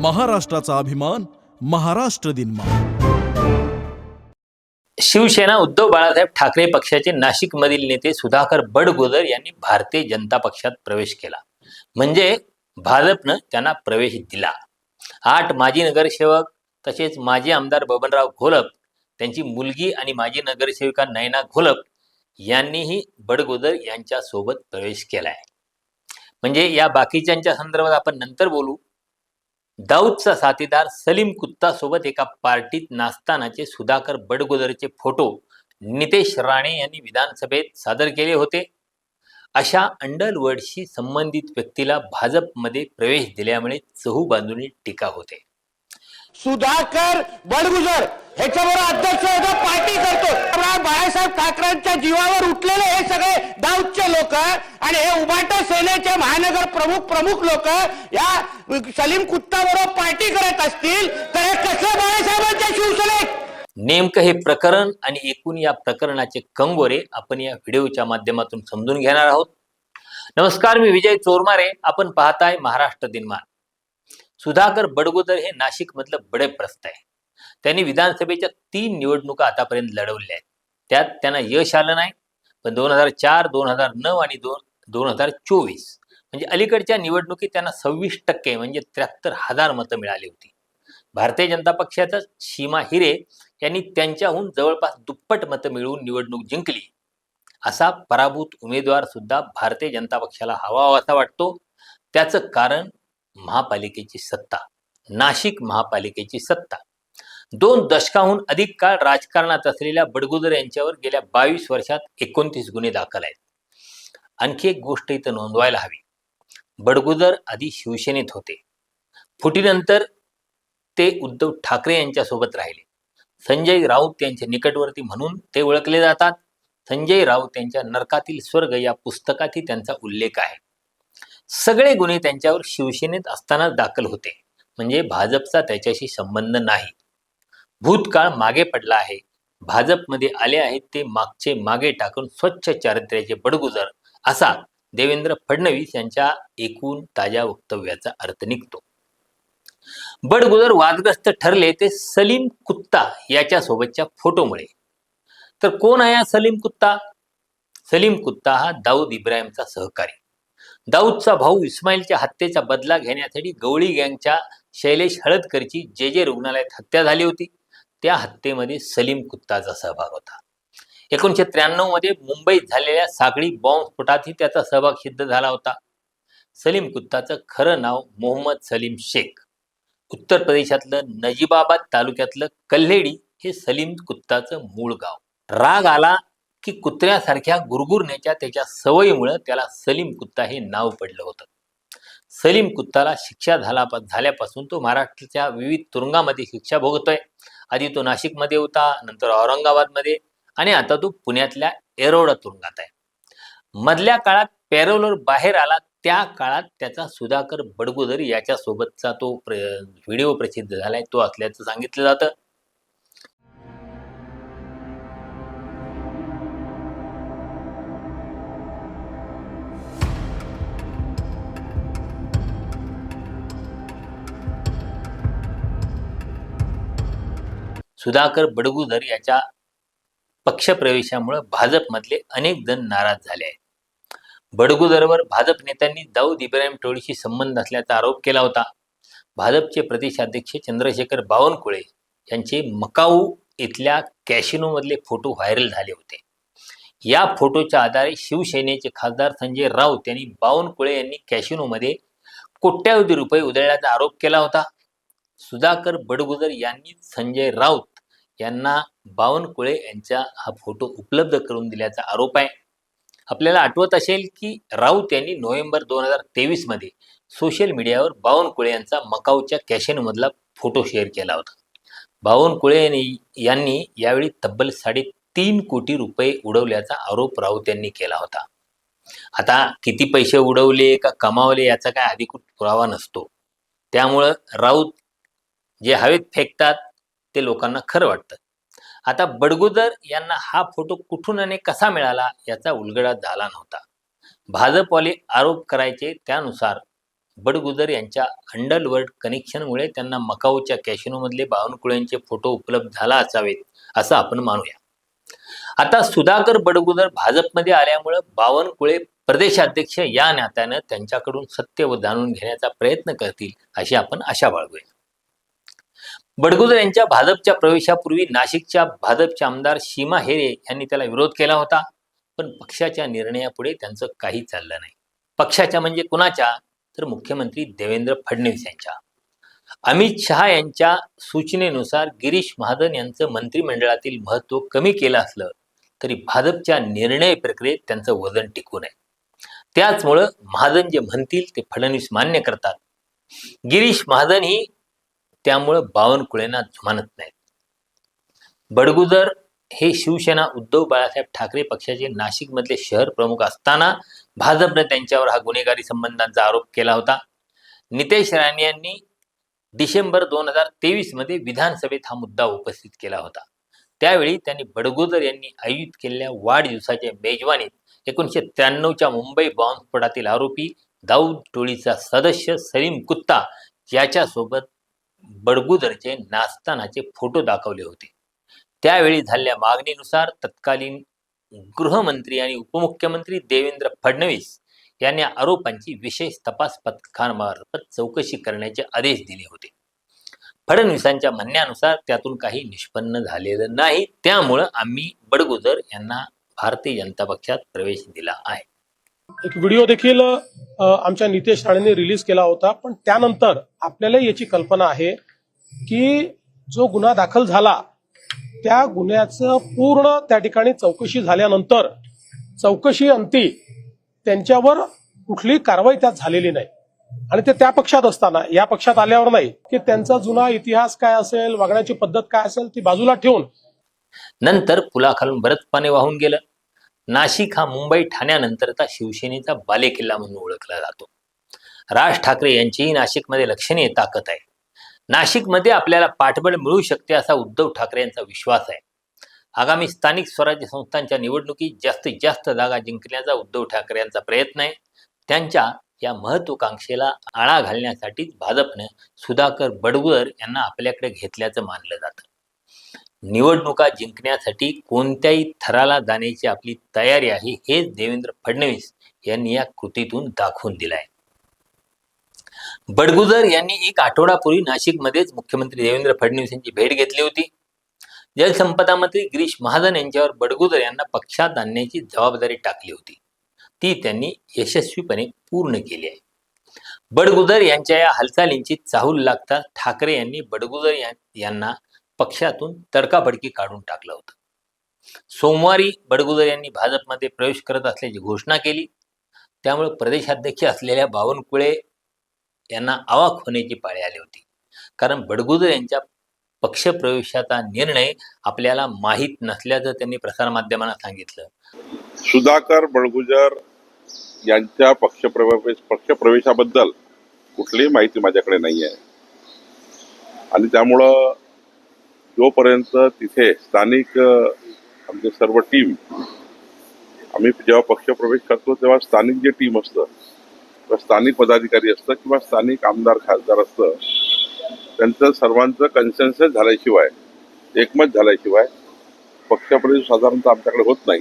महाराष्ट्राचा अभिमान महाराष्ट्र दिन शिवसेना उद्धव बाळासाहेब ठाकरे पक्षाचे नाशिकमधील नेते सुधाकर बडगुजर यांनी भारतीय जनता पक्षात प्रवेश केला. म्हणजे भाजपनं त्यांना प्रवेश दिला. आठ माजी नगरसेवक तसेच माजी आमदार बबनराव घोलप त्यांची मुलगी आणि माजी नगरसेविका नयना घोलप यांनीही बडगुजर यांच्या सोबत प्रवेश केलाय. म्हणजे या बाकीच्यांच्या संदर्भात आपण नंतर बोलू. दाऊदचा साथीदार सलीम कुत्ता सोबत एका पार्टीत नाचतानाचे सुधाकर बडगुजरचे फोटो नितेश राणे यांनी विधानसभेत सादर केले होते. अशा अंडरवर्डशी संबंधित व्यक्तीला भाजपमध्ये प्रवेश दिल्यामुळे चहूबाजूने टीका होते. सुधाकर बडगुजर ह्याच्याबरोबर अध्यक्ष होता पार्टी करतो. बाळासाहेब ठाकरेंच्या जीवावर उठलेले हे सगळे दाऊदचे लोक आणि हे उभाटा सेनेचे महानगर प्रमुख प्रमुख लोक या सलीम कुत्ता बरोबर पार्टी करत असतील तर हे कसं बाळासाहेबांच्या शिवसेनेत नेमकं हे प्रकरण आणि एकूण या प्रकरणाचे कंगोरे आपण या व्हिडिओच्या माध्यमातून समजून घेणार आहोत. नमस्कार मी विजय चोरमारे. आपण पाहताय महाराष्ट्र दिनमान सुधाकर बडगोदर हे नाशिक मधलं बडे प्रस्त आहे. त्यांनी विधानसभेच्या तीन निवडणुका आतापर्यंत लढवल्या आहेत. त्यात त्यांना यश आलं नाही पण दोन हजार चार दोन हजार नऊ आणि दोन दोन हजार चोवीस म्हणजे अलीकडच्या निवडणुकीत त्यांना सव्वीस टक्के म्हणजे त्र्याहत्तर हजार मतं मिळाली होती. भारतीय जनता पक्षाचा सीमा हिरे यांनी त्यांच्याहून जवळपास दुप्पट मतं मिळवून निवडणूक जिंकली. असा पराभूत उमेदवार सुद्धा भारतीय जनता पक्षाला हवा असा वाटतो. त्याचं कारण महापालिकेची सत्ता नाशिक महापालिकेची सत्ता. दोन दशकाहून अधिक काळ राजकारणात असलेल्या बडगुजर यांच्यावर गेल्या बावीस वर्षात एकोणतीस गुन्हे दाखल आहेत. आणखी एक गोष्ट इथं नोंदवायला हवी. बडगुजर आधी शिवसेनेत होते. फुटीनंतर ते उद्धव ठाकरे यांच्यासोबत राहिले. संजय राऊत यांचे निकटवर्ती म्हणून ते ओळखले जातात. संजय राऊत यांच्या नरकातील स्वर्ग या पुस्तकातही त्यांचा उल्लेख आहे. सगळे गुन्हे त्यांच्यावर शिवसेनेत असतानाच दाखल होते. म्हणजे भाजपचा त्याच्याशी संबंध नाही. भूतकाळ मागे पडला आहे. भाजपमध्ये आले आहेत ते मागचे मागे टाकून स्वच्छ चारित्र्याचे बडगुजर असा देवेंद्र फडणवीस यांच्या एकूण ताज्या वक्तव्याचा अर्थ निघतो. बडगुजर वादग्रस्त ठरले ते सलीम कुत्ता याच्या सोबतच्या फोटोमुळे. तर कोण आहे हा सलीम कुत्ता? सलीम कुत्ता हा दाऊद इब्राहिमचा सहकारी. दाऊदचा भाऊ इस्माईलच्या हत्येचा बदला घेण्यासाठी गवळी गँगच्या शैलेश हळदकरची जे जे रुग्णालयात हत्या झाली होती त्या हत्येमध्ये सलीम कुत्ताचा सहभाग होता. एकोणीशे त्र्याण्णवमध्ये मुंबईत झालेल्या सागडी बॉम्बस्फोटातही त्याचा सहभाग सिद्ध झाला होता. सलीम कुत्ताचं खरं नाव मोहम्मद सलीम शेख. उत्तर प्रदेशातलं नजीबाबाद तालुक्यातलं कल्हेडी हे सलीम कुत्ताचं मूळ गाव. राग आला की कुत्र्यासारख्या गुरगुरण्याच्या त्याच्या सवयीमुळं त्याला सलीम कुत्ता हे नाव पडलं होतं. सलीम कुत्ताला शिक्षा झाला झाल्यापासून तो महाराष्ट्राच्या विविध तुरुंगामध्ये शिक्षा भोगतोय. आधी तो नाशिकमध्ये होता नंतर औरंगाबादमध्ये आणि आता तो पुण्यातल्या एरोडा तुरुंगात आहे. मधल्या काळात पॅरोलवर बाहेर आला त्या काळात त्याचा सुधाकर बडगुदर याच्यासोबतचा तो प्र व्हिडिओ प्रसिद्ध झालाय तो असल्याचं सांगितलं जातं. सुधाकर बडगुधर याच्या पक्षप्रवेशामुळे भाजपमधले अनेक जण नाराज झाले आहेत. बडगुधरवर भाजप नेत्यांनी दाऊद इब्राहिम टोळीशी संबंध असल्याचा आरोप केला होता. भाजपचे प्रदेशाध्यक्ष चंद्रशेखर बावनकुळे यांचे मकाऊ इथल्या कॅशिनोमधले फोटो व्हायरल झाले होते. या फोटोच्या आधारे शिवसेनेचे खासदार संजय राऊत यांनी बावनकुळे यांनी कॅशिनोमध्ये कोट्यावधी रुपये उधळल्याचा आरोप केला होता. सुधाकर बडगुजर यांनी संजय राऊत यांना बावनकुळे यांचा हा फोटो उपलब्ध करून दिल्याचा आरोप आहे. आपल्याला आठवत असेल की राऊत यांनी नोव्हेंबर दोन हजार तेवीसमध्ये सोशल मीडियावर बावनकुळे यांचा मकाऊच्या कॅशेनमधला फोटो शेअर केला होता. बावनकुळे यांनी यांनी यावेळी तब्बल साडेतीन कोटी रुपये उडवल्याचा आरोप राऊत यांनी केला होता. आता किती पैसे उडवले का कमावले याचा काय अधिकृत पुरावा नसतो. त्यामुळं राऊत जे हवेत फेकतात ते लोकांना खरं वाटतं. आता बडगुदर यांना हा फोटो कुठून आणि कसा मिळाला याचा उलगडा झाला नव्हता. भाजपवाले आरोप करायचे त्यानुसार बडगुजर यांच्या अंडरवर्ल्ड कनेक्शनमुळे त्यांना मकाऊच्या कॅशिनोमधले बावनकुळ्यांचे फोटो उपलब्ध झाला असावेत असं आपण मानूया. आता सुधाकर बडगुजर भाजपमध्ये आल्यामुळं बावनकुळे प्रदेशाध्यक्ष या नात्यानं त्यांच्याकडून सत्य व जाणून घेण्याचा प्रयत्न करतील अशी आपण आशा बाळगूया. बडगुजर यांच्या भाजपच्या प्रवेशापूर्वी नाशिकच्या भाजपचे आमदार सीमा हेरे यांनी त्याला विरोध केला होता. पण पक्षाच्या निर्णयापुढे त्यांचं काही चाललं नाही. पक्षाच्या म्हणजे कुणाच्या? तर मुख्यमंत्री देवेंद्र फडणवीस यांच्या. अमित शहा यांच्या सूचनेनुसार गिरीश महाजन यांचं मंत्रिमंडळातील महत्त्व कमी केलं असलं तरी भाजपच्या निर्णय प्रक्रियेत त्यांचं वजन टिकून आहे त्याचमुळं महाजन जे म्हणतील ते फडणवीस मान्य करतात. गिरीश महाजन ही त्यामुळं बावनकुळेंना जुमानत नाहीत. बडगुजर हे शिवसेना उद्धव बाळासाहेब ठाकरे पक्षाचे नाशिकमधले शहर प्रमुख असताना भाजपने त्यांच्यावर हा गुन्हेगारी संबंधांचा आरोप केला होता. नितेश राणे यांनी डिसेंबर दोन हजार तेवीसमध्ये विधानसभेत हा मुद्दा उपस्थित केला होता. त्यावेळी त्यांनी बडगुजर यांनी आयोजित केलेल्या वाढदिवसाच्या मेजवानीत एकोणीसशे त्र्याण्णवच्या मुंबई बॉम्बस्फोटातील आरोपी दाऊद टोळीचा सदस्य सलीम कुत्ता याच्यासोबत बडगुजरचे नाचतानाचे फोटो दाखवले होते. त्यावेळी झालेल्या मागणीनुसार तत्कालीन गृहमंत्री आणि उपमुख्यमंत्री देवेंद्र फडणवीस यांनी आरोपांची विशेष तपास पथकांमार्फत चौकशी करण्याचे आदेश दिले होते. फडणवीसांच्या म्हणण्यानुसार त्यातून काही निष्पन्न झालेलं नाही. त्यामुळं आम्ही बडगुजर यांना भारतीय जनता पक्षात प्रवेश दिला आहे. एक व्हिडिओ देखील आमच्या नितेश राणेंनी रिलीज केला होता पण त्यानंतर आपल्याला याची कल्पना आहे की जो गुन्हा दाखल झाला त्या गुन्ह्याचं पूर्ण त्या ठिकाणी चौकशी झाल्यानंतर चौकशी अंती त्यांच्यावर कुठली कारवाई त्यात झालेली नाही. आणि ते त्या पक्षात असताना या पक्षात आल्यावर नाही की त्यांचा जुना इतिहास काय असेल वागण्याची पद्धत काय असेल ती बाजूला ठेवून नंतर पुलाखालून बरंच पाणी वाहून गेलं. नाशिक हा मुंबई ठाण्यानंतरचा शिवसेनेचा बालेकिल्ला म्हणून ओळखला जातो. राज ठाकरे यांचीही नाशिकमध्ये लक्षणीय ताकद आहे. नाशिकमध्ये आपल्याला पाठबळ मिळू शकते असा उद्धव ठाकरे यांचा विश्वास आहे. आगामी स्थानिक स्वराज्य संस्थांच्या निवडणुकीत जास्तीत जास्त जागा जिंकण्याचा उद्धव ठाकरे यांचा प्रयत्न आहे. त्यांच्या या महत्वाकांक्षेला आळा घालण्यासाठीच भाजपनं सुधाकर बडगुर यांना आपल्याकडे घेतल्याचं मानलं जातं. निवडणुका जिंकण्यासाठी कोणत्याही थराला जाण्याची आपली तयारी आहे हेच देवेंद्र फडणवीस यांनी या कृतीतून दाखवून दिलं आहे बडगुजर यांनी एक आठवडापूर्वी नाशिकमध्येच मुख्यमंत्री देवेंद्र फडणवीस यांची भेट घेतली होती. जलसंपदा मंत्री गिरीश महाजन यांच्यावर बडगुजर यांना पक्षात आणण्याची जबाबदारी टाकली होती. ती त्यांनी यशस्वीपणे पूर्ण केली आहे. बडगुजर यांच्या या हालचालींची चाहूल लागता ठाकरे यांनी बडगुजर यांना पक्षातून तडकाफडकी काढून टाकलं होतं. सोमवारी बडगुजर यांनी भाजपमध्ये प्रवेश करत असल्याची घोषणा केली. त्यामुळे प्रदेशाध्यक्ष असलेल्या बावनकुळे यांना आवाक होण्याची पाळी आली होती. कारण बडगुजर यांच्या पक्षप्रवेशाचा निर्णय आपल्याला माहीत नसल्याचं त्यांनी प्रसारमाध्यमांना सांगितलं. सुधाकर बडगुजर यांच्या पक्षप्रवेश पक्षप्रवेशाबद्दल कुठलीही माहिती माझ्याकडे नाही आहे आणि त्यामुळं जोपर्यंत तिथे स्थानिक आमचे सर्व टीम आम्ही जेव्हा पक्षप्रवेश करतो तेव्हा स्थानिक जे टीम असतं किंवा स्थानिक पदाधिकारी असतं किंवा स्थानिक आमदार खासदार असतं त्यांचं सर्वांचं कन्सेन्सस झाल्याशिवाय एकमत झाल्याशिवाय पक्षप्रवेश साधारणतः आमच्याकडे होत नाही.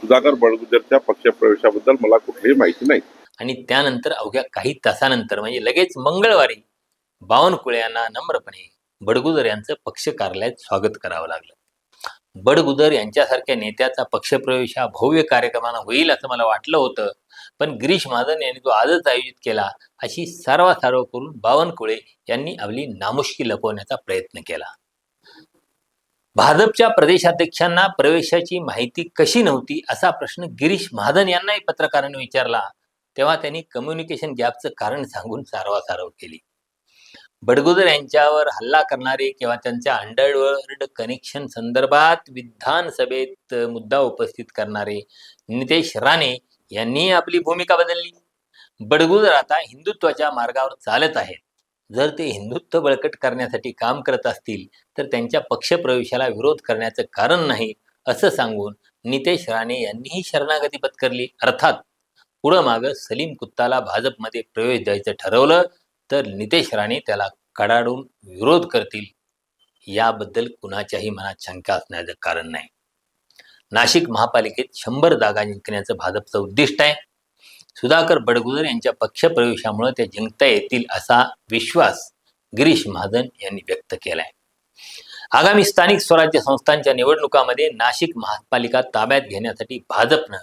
सुधाकर बळगुजरच्या पक्षप्रवेशाबद्दल मला कुठलीही माहिती नाही. आणि त्यानंतर अवघ्या काही तासानंतर म्हणजे लगेच मंगळवारी बावनकुळे यांना नम्रपणे बडगुजर यांचं पक्ष कार्यालयात स्वागत करावं लागलं. बडगुजर यांच्यासारख्या नेत्याचा पक्षप्रवेश हा भव्य कार्यक्रमानं होईल असं मला वाटलं होतं. पण गिरीश महाजन यांनी तो आजच आयोजित केला अशी सारवासारव करून बावनकुळे यांनी आपली नामुष्की लपवण्याचा प्रयत्न केला. भाजपच्या प्रदेशाध्यक्षांना प्रवेशाची माहिती कशी नव्हती असा प्रश्न गिरीश महाजन यांनाही पत्रकारांनी विचारला. तेव्हा त्यांनी कम्युनिकेशन गॅपचं कारण सांगून सारवासारव केली. बडगुजर यांच्यावर हल्ला करणारे किंवा त्यांच्या अंडरवर्ल्ड कनेक्शन संदर्भात विधानसभेत मुद्दा उपस्थित करणारे नितेश राणे यांनी आपली भूमिका बदलली. बडगुजर आता हिंदुत्वाच्या मार्गावर चालत आहेत. जर ते हिंदुत्व बळकट करण्यासाठी काम करत असतील तर त्यांच्या पक्षप्रवेशाला विरोध करण्याचं कारण नाही असं सांगून नितेश राणे यांनीही शरणागती पत्करली. अर्थात पुढं मागं सलीम कुत्ताला भाजपमध्ये प्रवेश द्यायचं ठरवलं तर नितेश राणे त्याला कडाडून विरोध करतील याबद्दल कुणाच्याही मनात शंका असण्याचं कारण नाही. नाशिक महापालिकेत शंभर जागा जिंकण्याचं भाजपचं उद्दिष्ट आहे. सुधाकर बडगुजर यांच्या पक्षप्रवेशामुळे ते जिंकता येतील असा विश्वास गिरीश महाजन यांनी व्यक्त केलाय. आगामी स्थानिक स्वराज्य संस्थांच्या निवडणुकामध्ये नाशिक महापालिका ताब्यात घेण्यासाठी भाजपनं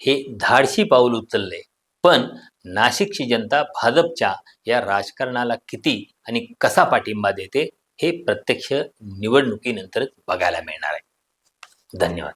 हे धाडशी पाऊल उचललंय. पण नाशिकची जनता भाजपच्या या राजकारणाला किती आणि कसा पाठिंबा देते हे प्रत्यक्ष निवडणुकीनंतरच बघायला मिळणार आहे. धन्यवाद.